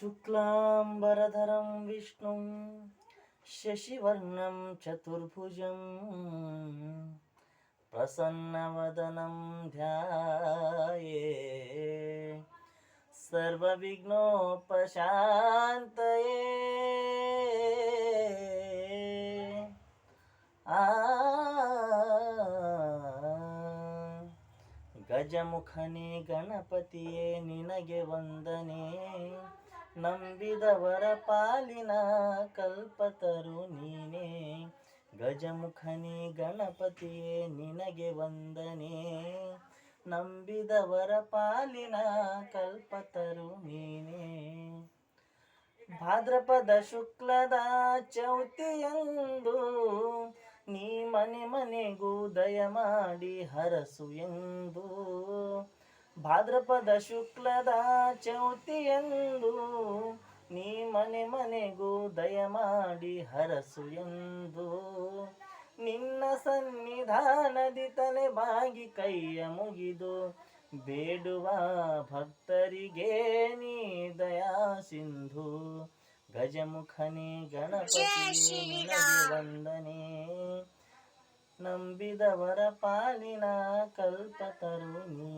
शुक्लाम्बरधरं विष्णुं शशिवर्णं चतुर्भुजं प्रसन्नवदनं ध्याये। सर्वविघ्नोपशान्तये। आ। गजमुखने गणपतिये निनगे वन्दने। ನಂಬಿದವರ ಪಾಲಿನ ಕಲ್ಪತರು ನೀನೇ. ಗಜಮುಖನಿ, ಗಣಪತಿಯೇ, ನಿನಗೆ ವಂದನೆ. ನಂಬಿದವರ ಪಾಲಿನ ಕಲ್ಪತರು ನೀನೇ. ಭಾದ್ರಪದ ಶುಕ್ಲದ ಚೌತಿಯಂದು ನೀ ಮನೆ ಮನೆಗೂ ದಯ ಮಾಡಿ ಹರಸು ಎಂದು ಭಾದ್ರಪದ ಶುಕ್ಲದ ಚೌತಿಯಂದು ನೀ ಮನೆ ಮನೆಗೂ ದಯ ಮಾಡಿ ಹರಸು ಎಂದು. ನಿನ್ನ ಸನ್ನಿಧಾನದಿ ತಲೆ ಬಾಗಿ ಕೈಯ ಮುಗಿದು ಬೇಡುವ ಭಕ್ತರಿಗೆ ನೀ ದಯಾ ಸಿಂಧು. ಗಜಮುಖನೇ ಗಣಪತಿ ವಂದನೆ. ನಂಬಿದವರ ಪಾಲಿನ ಕಲ್ಪತರು ನೀನೇ